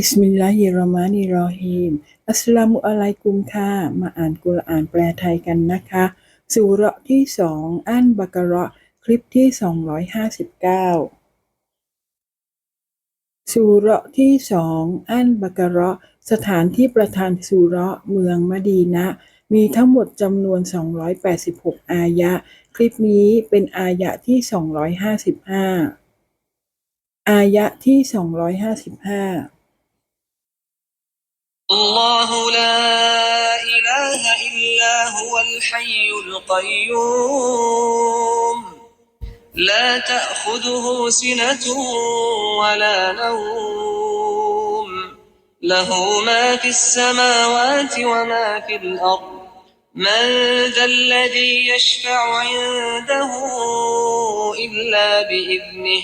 บิสมิลลาฮิรเราะมานิรเราะฮีม อัสลามุอะลัยกุมค่ะ มาอ่านกุรอานแปลไทยกันนะคะ สุเราะที่สองอันบากระคลิปที่ 259 สุเราะห์ที่สองอันบากระสถานที่ประทานสุเราะเมืองมะดีนะ มีทั้งหมดจำนวน 286 อายะ คลิปนี้เป็นอายะที่ 255 อายะที่ 255 الله لا إله إلا هو الحي القيوم. لا تأخذه سنة ولا نوم. له ما في السماوات وما في الأرض. من ذا الذي يشفع عنده إلا بإذنه.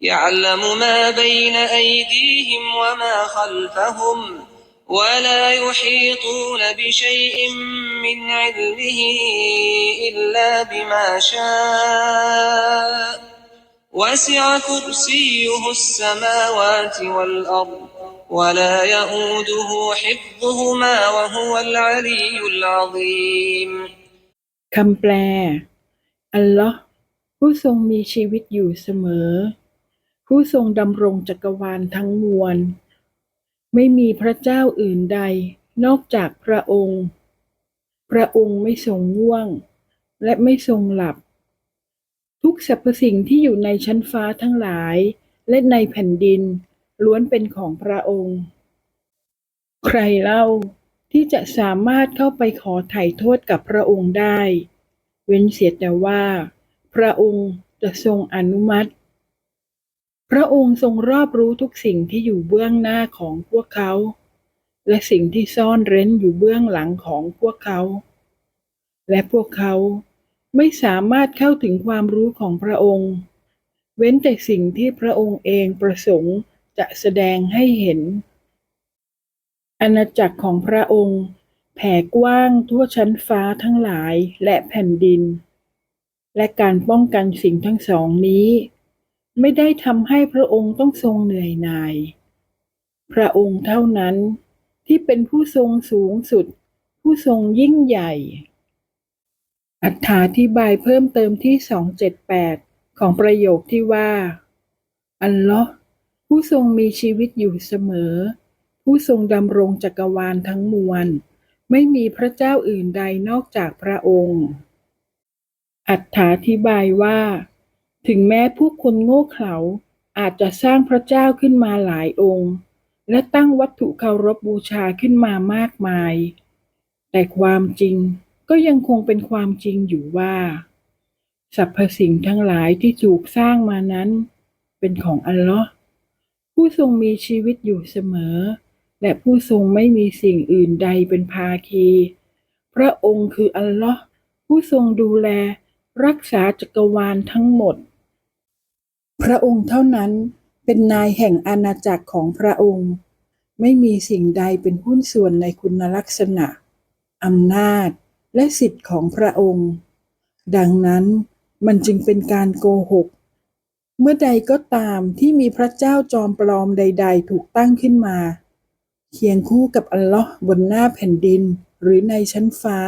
يعلم ما بين أيديهم وما خلفهم. ولا يحيطون بشيء من علمه إلا بما شاء وسع كرسيه السماوات والأرض ولا يئوده حفظهما وهو العلي العظيم คำแปล อัลลอฮ์ผู้ทรงมีชีวิตอยู่เสมอ ผู้ทรงดำรงจักรวาลทั้งมวล ไม่มีพระเจ้าอื่นใดนอกจากพระองค์ พระองค์ไม่ทรงง่วง และไม่ทรงหลับ ทุกสรรพสิ่งที่อยู่ในชั้นฟ้าทั้งหลาย และในแผ่นดินล้วนเป็นของพระองค์ ใครเล่าที่จะสามารถเข้าไปขอไถ่โทษกับพระองค์ได้ เว้นเสียแต่ว่า พระองค์จะทรงอนุมัติ พระองค์ทรงรอบรู้ทุกสิ่งที่อยู่เบื้องหน้าของพวกเขา และสิ่งที่ซ่อนเร้นอยู่เบื้องหลังของพวกเขา และพวกเขาไม่สามารถเข้าถึงความรู้ของพระองค์ เว้นแต่สิ่งที่พระองค์เองประสงค์จะแสดงให้เห็น อาณาจักรของพระองค์ แผ่กว้างทั่วชั้นฟ้าทั้งหลายและแผ่นดิน และการป้องกันสิ่งทั้งสองนี้ ไม่ได้ทำให้พระองค์ต้องทรงเหนื่อยหน่าย พระองค์เท่านั้นที่เป็นผู้ทรงสูงสุด ผู้ทรงยิ่งใหญ่ อธิบายเพิ่มเติมที่ 278 ของประโยคที่ว่า อัลลอฮ์ผู้ทรงมีชีวิตอยู่เสมอ ผู้ทรงดำรงจักรวาลทั้งมวล ไม่มีพระเจ้าอื่นใดนอกจากพระองค์ อัถธิบายว่า ถึงแม้ผู้คนโง่เขลาอาจจะสร้างพระเจ้าขึ้นมาหลายองค์ และตั้งวัตถุเคารพบูชาขึ้นมามากมาย แต่ความจริงก็ยังคงเป็นความจริงอยู่ว่าสรรพสิ่งทั้งหลายที่ถูกสร้างมานั้น เป็นของอัลลอฮ์ผู้ทรงมีชีวิตอยู่เสมอ และผู้ทรงไม่มีสิ่งอื่นใดเป็นภาคี พระองค์คืออัลลอฮ์ผู้ทรงดูแลรักษาจักรวาลทั้งหมด พระองค์เท่านั้นเป็นนายแห่งอาณาจักรของพระองค์ ไม่มีสิ่งใดเป็นหุ้นส่วนในคุณลักษณะอำนาจและสิทธิ์ของพระองค์ ดังนั้นมันจึงเป็นการโกหก เมื่อใดก็ตามที่มีพระเจ้าจอมปลอมใด ๆ ถูกตั้งขึ้นมา เคียงคู่กับอัลลอฮ์บนหน้าแผ่นดินหรือในชั้นฟ้า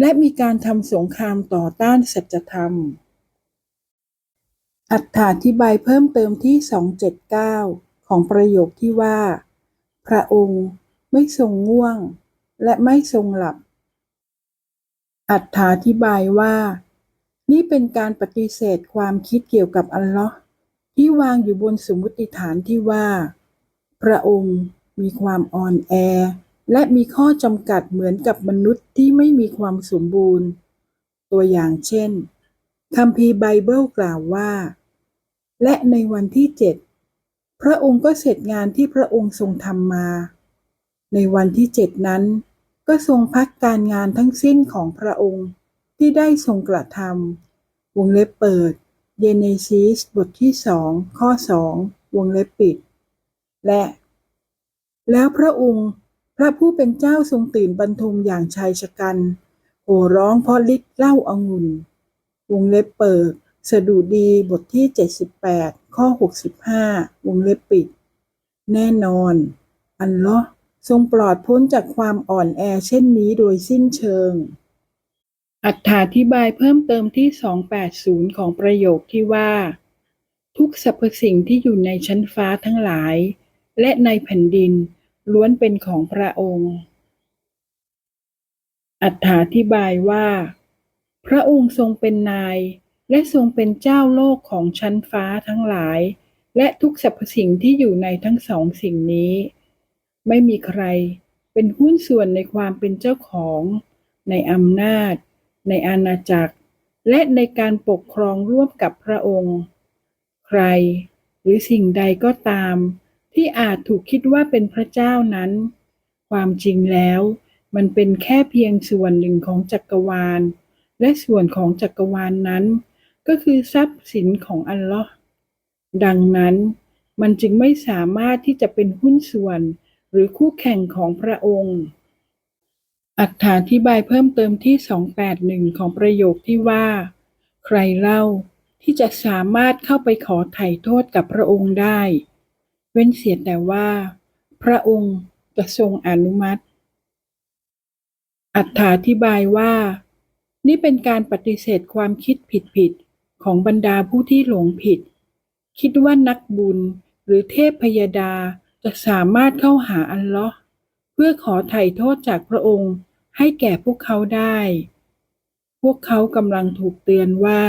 และมีการทำสงครามต่อต้านสัจธรรม อัถาธิบายเพิ่มเติมที่ 279 ของประโยคที่ว่า พระองค์ไม่ทรงง่วง และไม่ทรงหลับ อัถาธิบายว่า นี่เป็นการปฏิเสธความคิดเกี่ยวกับอัลลอฮ์ที่วางอยู่บนสมมติฐานที่ว่า พระองค์มีความอ่อนแอ และมีข้อจำกัดเหมือนกับมนุษย์ที่ไม่มีความสมบูรณ์ ตัวอย่างเช่นคัมภีร์ไบเบิลกล่าวว่า และในวันที่เจ็ดพระองค์ก็เสร็จงานที่พระองค์ทรงทำมา ในวันที่เจ็ดนั้น ก็ทรงพักการงานทั้งสิ้นของพระองค์ที่ได้ทรงกระทำวงเล็บเปิดเยเนซิสบทที่สองข้อสองวงเล็บปิด และ แล้วพระองค์ พระผู้เป็นเจ้าทรงตื่นบรรทมอย่างชายชะกันโห่ร้องเพราะฤทธิ์เล้าอางุ่นวงเล็บเปิด สดุดีบทที่ 78 ข้อ 65 วงเล็บปิด แน่นอน อันลลอฮ์ทรงปลอดพ้นจากความอ่อนแอเช่นนี้โดยสิ้นเชิงอธิบายเพิ่มเติมที่ 280 ของประโยคที่ว่า ทุกสรรพสิ่งที่อยู่ในชั้นฟ้าทั้งหลาย และในแผ่นดินล้วนเป็นของพระองค์ อัถาธิบายว่า พระองค์ทรงเป็นนาย และทรงเป็นเจ้าโลกของชั้นฟ้าทั้งหลาย และทุกสรรพสิ่งที่อยู่ในทั้งสองสิ่งนี้ ไม่มีใครเป็นหุ้นส่วนในความเป็นเจ้าของ ในอำนาจ ในอาณาจักร และในการปกครองร่วมกับพระองค์ ใครหรือสิ่งใดก็ตาม ที่อาจถูกคิดว่าเป็นพระเจ้านั้น ความจริงแล้วมันเป็นแค่เพียงส่วนหนึ่งของจักรวาล และส่วนของจักรวาลนนั้น ก็คือทรัพย์สินของอัลลอฮ์ดังนั้นมันจึงไม่สามารถที่จะเป็นหุ้นส่วนหรือคู่แข่งของพระองค์อธิบายเพิ่มเติมที่ 281 ของประโยคที่ว่า ใครเล่าที่จะสามารถเข้าไปขอไถ่โทษกับพระองค์ได้ เว้นเสียแต่ว่า พระองค์จะทรงอนุมัติอธิบายว่า นี่เป็นการปฏิเสธความคิดผิดๆ ของบรรดาผู้ที่หลงผิด คิดว่านักบุญหรือเทพพยดาจะสามารถเข้าหาอัลลอฮ์เพื่อขอไถ่โทษจากพระองค์ให้แก่พวกเขาได้ พวกเขากำลังถูกเตือนว่า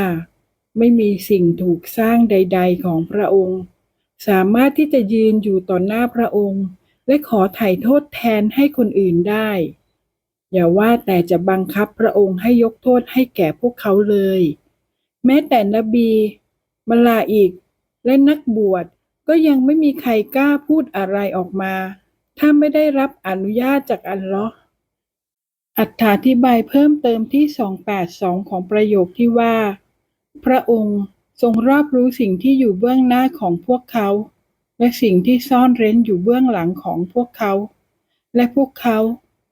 ไม่มีสิ่งถูกสร้างใด ๆ ของพระองค์ สามารถที่จะยืนอยู่ต่อหน้าพระองค์ และขอไถ่โทษแทนให้คนอื่นได้ อย่าว่าแต่จะบังคับพระองค์ให้ยกโทษให้แก่พวกเขาเลย แม้แต่นบีมลาอิก และนักบวชก็ยังไม่มีใครกล้าพูดอะไรออกมา ถ้าไม่ได้รับอนุญาตจากอัลลอฮ์อธิบายเพิ่มเติมที่ 282 ของประโยคที่ว่า พระองค์ทรงรอบรู้สิ่งที่อยู่เบื้องหน้าของพวกเขา และสิ่งที่ซ่อนเร้นอยู่เบื้องหลังของพวกเขา และพวกเขา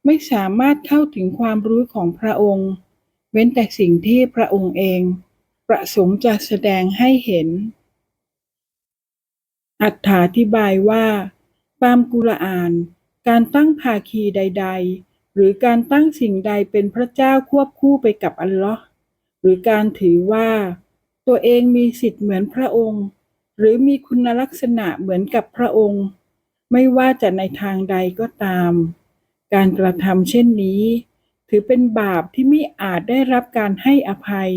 ไม่สามารถเข้าถึงความรู้ของพระองค์ เว้นแต่สิ่งที่พระองค์เอง ประสงค์จะแสดงให้เห็นอธิบายว่า ตามกุรอาน การตั้งภาคีใด ๆ หรือการตั้งสิ่งใดเป็นพระเจ้าควบคู่ไปกับอัลลอฮ์หรือการถือว่า ตัวเองมีสิทธิ์เหมือนพระองค์ หรือมีคุณลักษณะเหมือนกับพระองค์ ไม่ว่าจะในทางใดก็ตาม การกระทำเช่นนี้ ถือเป็นบาปที่ไม่อาจได้รับการให้อภัย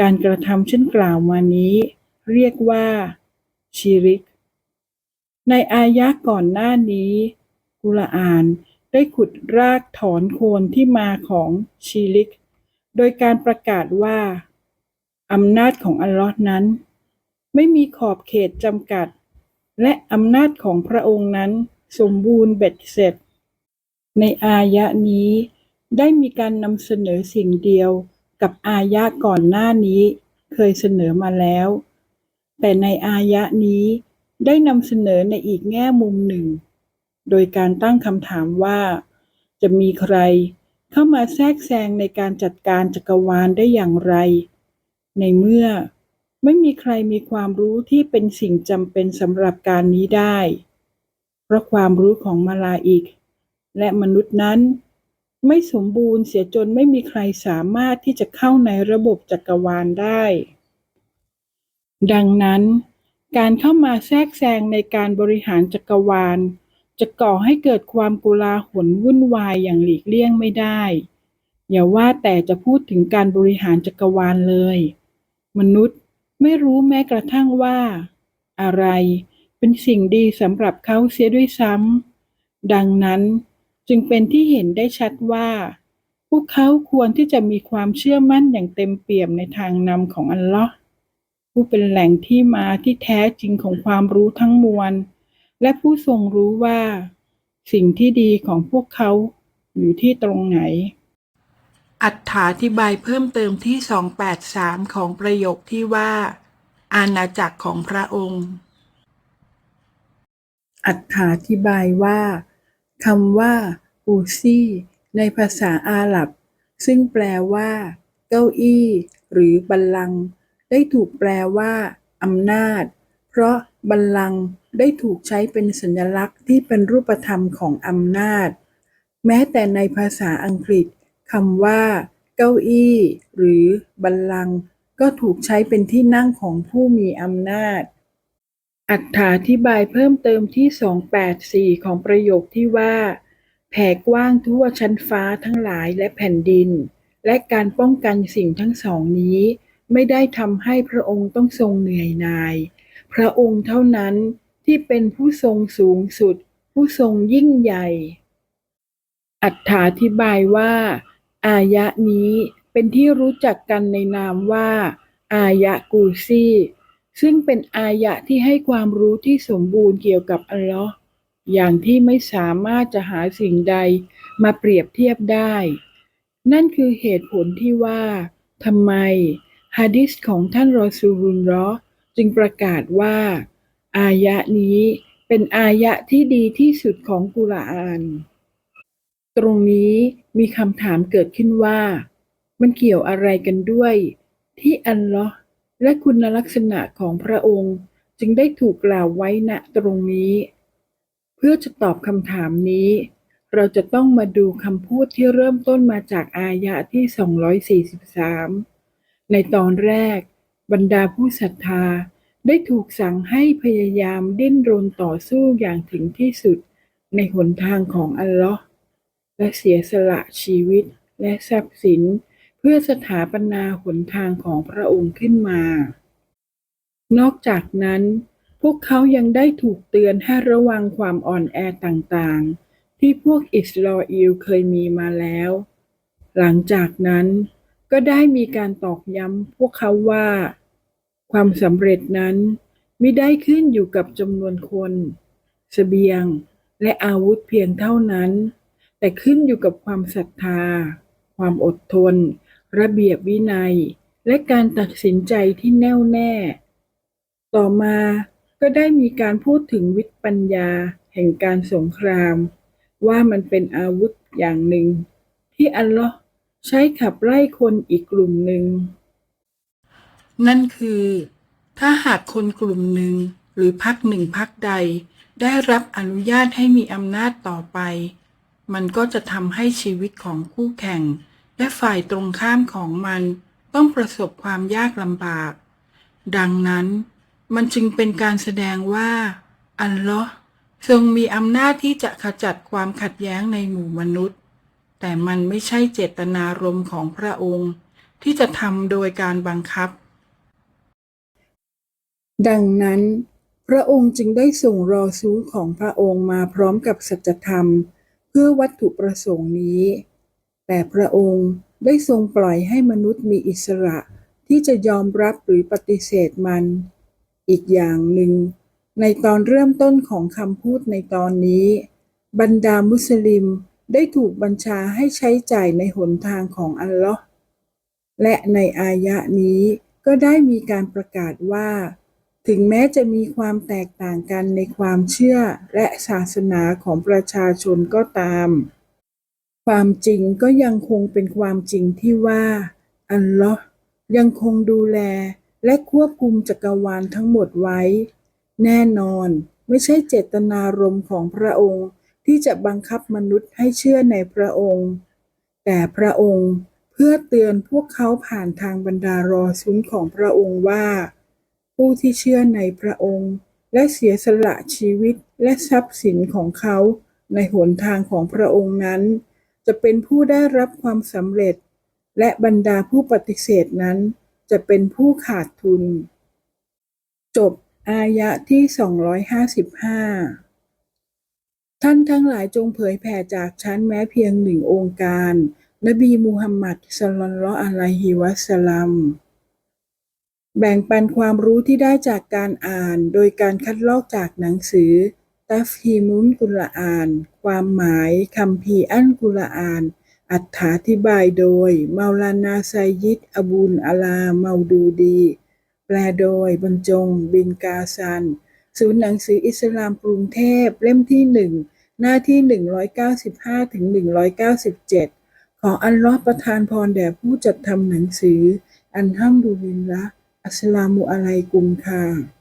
การกระทำเช่นกล่าวมานี้ เรียกว่า ชิริก ในอายะก่อนหน้านี้กุรอานได้ขุดรากถอนโคนที่มาของชิริก โดยการประกาศว่าอำนาจของอัลลอฮ์นั้น ไม่มีขอบเขตจำกัด และอำนาจของพระองค์นั้นสมบูรณ์เบ็ดเสร็จ ในอายะนี้ได้มีการนำเสนอสิ่งเดียว กับอายะก่อนหน้านี้เคยเสนอมาแล้ว แต่ในอายะนี้ได้นำเสนอในอีกแง่มุมหนึ่ง โดยการตั้งคำถามว่า จะมีใครเข้ามาแทรกแซงในการจัดการจักรวาลได้อย่างไร ในเมื่อไม่มีใครมีความรู้ที่เป็นสิ่งจำเป็นสำหรับการนี้ได้ เพราะความรู้ของมาลาอิก และมนุษย์นั้น ไม่สมบูรณ์เสียจนไม่มีใครสามารถที่จะเข้าในระบบจักรวาลได้ ดังนั้น การเข้ามาแทรกแซงในการบริหารจักรวาล จะก่อให้เกิดความกุลาหลวุ่นวายอย่างหลีกเลี่ยงไม่ได้ อย่าว่าแต่จะพูดถึงการบริหารจักรวาลเลย มนุษย์ไม่รู้แม้กระทั่งว่า อะไรเป็นสิ่งดีสำหรับเขาเสียด้วยซ้ำดังนั้น จึงเป็นที่เห็นได้ชัดว่า พวกเขาควรที่จะมีความเชื่อมั่นอย่างเต็มเปี่ยมในทางนำของอัลลอฮ์ผู้เป็นแหล่งที่มาที่แท้จริงของความรู้ทั้งมวล และผู้ทรงรู้ว่า สิ่งที่ดีของพวกเขาอยู่ที่ตรงไหน อัถาธิบายเพิ่มเติมที่ 283 ของประโยคที่ว่า อาณาจักรของพระองค์ อัถาธิบายว่า คำว่า อูซี่ ในภาษาอาหรับ ซึ่งแปลว่า เก้าอี้ หรือ บัลลังก์ ได้ถูกแปลว่า อำนาจ เพราะบัลลังก์ได้ถูกใช้เป็นสัญลักษณ์ที่เป็นรูปธรรมของอำนาจ แม้แต่ในภาษาอังกฤษคำว่า เก้าอี้ หรือ บัลลังก์ ก็ถูกใช้เป็นที่นั่งของผู้มีอำนาจ อัถาธิบายเพิ่มเติมที่ 284 ของประโยคที่ว่า แผ่กว้างทั่วชั้นฟ้าทั้งหลายและแผ่นดิน และการป้องกันสิ่งทั้งสองนี้ ไม่ได้ทำให้พระองค์ต้องทรงเหนื่อยหน่าย พระองค์เท่านั้นที่เป็นผู้ทรงสูงสุด ผู้ทรงยิ่งใหญ่อัถาธิบายว่า อายะนี้เป็นที่รู้จักกันในนามว่า อายะกูซี ซึ่งเป็นอายะที่ให้ความรู้ที่สมบูรณ์เกี่ยวกับอัลลอฮ์อย่างที่ไม่สามารถจะหาสิ่งใดมาเปรียบเทียบได้ นั่นคือเหตุผลที่ว่าทำไมฮะดิษของท่านรอซูลุลลอจึงประกาศว่า อายะนี้เป็นอายะที่ดีที่สุดของกุรอาน ตรงนี้มีคำถามเกิดขึ้นว่า มันเกี่ยวอะไรกันด้วย ที่อัลลอฮ์ และคุณลักษณะของพระองค์จึงได้ถูกกล่าวไว้ณตรงนี้ เพื่อจะตอบคำถามนี้ เราจะต้องมาดูคำพูดที่เริ่มต้นมาจากอายะที่ 243 ในตอนแรก บรรดาผู้ศรัทธาได้ถูกสั่งให้พยายามดิ้นรนต่อสู้อย่างถึงที่สุดในหนทางของอัลลอฮ์และเสียสละชีวิตและทรัพย์สิน เพื่อสถาปนาหนทางของพระองค์ขึ้นมา นอกจากนั้น พวกเขายังได้ถูกเตือนให้ระวังความอ่อนแอต่างๆ ที่พวกอิสราเอลเคยมีมาแล้ว หลังจากนั้นก็ได้มีการตอกย้ำพวกเขาว่า ความสำเร็จนั้นไม่ได้ขึ้นอยู่กับจำนวนคนเสบียงและอาวุธเพียงเท่านั้น แต่ขึ้นอยู่กับความศรัทธา ความอดทน ระเบียบวินัย และการตัดสินใจที่แน่วแน่ ต่อมาก็ได้มีการพูดถึงวิทย์ปัญญาแห่งการสงคราม ว่ามันเป็นอาวุธอย่างหนึ่ง ที่อัลลอฮ์ใช้ขับไล่คนอีกกลุ่มหนึ่ง นั่นคือ ถ้าหากคนกลุ่มหนึ่งหรือพักหนึ่งพักใด ได้รับอนุญาตให้มีอำนาจต่อไป มันก็จะทำให้ชีวิตของคู่แข่ง และฝ่ายตรงข้ามของมันต้องประสบความยากลำบาก ดังนั้น มันจึงเป็นการแสดงว่า อัลลอฮ์ทรงมีอำนาจที่จะขจัดความขัดแย้งในหมู่มนุษย์ แต่มันไม่ใช่เจตนารมณ์ของพระองค์ ที่จะทำโดยการบังคับ ดังนั้น พระองค์จึงได้ส่งรอซูลของพระองค์มาพร้อมกับสัจธรรม เพื่อวัตถุประสงค์นี้ แต่พระองค์ได้ทรงปล่อยให้มนุษย์มีอิสระที่จะยอมรับหรือปฏิเสธมัน อีกอย่างหนึ่ง ในตอนเริ่มต้นของคำพูดในตอนนี้ บรรดามุสลิมได้ถูกบัญชาให้ใช้จ่ายในหนทางของอัลลอฮ์และในอายะนี้ก็ได้มีการประกาศว่า ถึงแม้จะมีความแตกต่างกันในความเชื่อและศาสนาของประชาชนก็ตาม ความจริงก็ยังคงเป็นความจริงที่ว่า อัลลอฮ์ยังคงดูแลและควบคุมจักรวาลทั้งหมดไว้ แน่นอนไม่ใช่เจตนารมณ์ของพระองค์ที่จะบังคับมนุษย์ให้เชื่อในพระองค์ แต่พระองค์เพื่อเตือนพวกเขาผ่านทางบรรดารอซุนของพระองค์ว่า ผู้ที่เชื่อในพระองค์ และเสียสละชีวิตและทรัพย์สินของเขาในหนทางของพระองค์นั้น จะเป็นผู้ได้รับความสำเร็จ และบรรดาผู้ปฏิเสธนั้น จะเป็นผู้ขาดทุน จบอายะที่ 255 ท่านทั้งหลายจงเผยแผ่จากฉันแม้เพียงหนึ่งองค์การ นบีมูฮัมมัดสลลัลลออะลัยฮิวะสลลัมแบ่งปันความรู้ที่ได้จากการอ่าน โดยการคัดลอกจากหนังสือ ตัฟฮีมุนกุรอาน ความหมายคำพีอันกุรอาน อัถาธิบายโดยเมาลานาไซยิดอบูลอาลาเมาดูดี แปลโดยบรรจง บินกาซัน ศูนย์หนังสืออิสลามกรุงเทพเล่มที่หนึ่งหน้าที่ 195ถึง197 ขออัลลอฮ์ประทานพรแด่ผู้จัดทำหนังสือ อันฮัมดุลิลละอัสสลามุอะลัยกุมค่ะ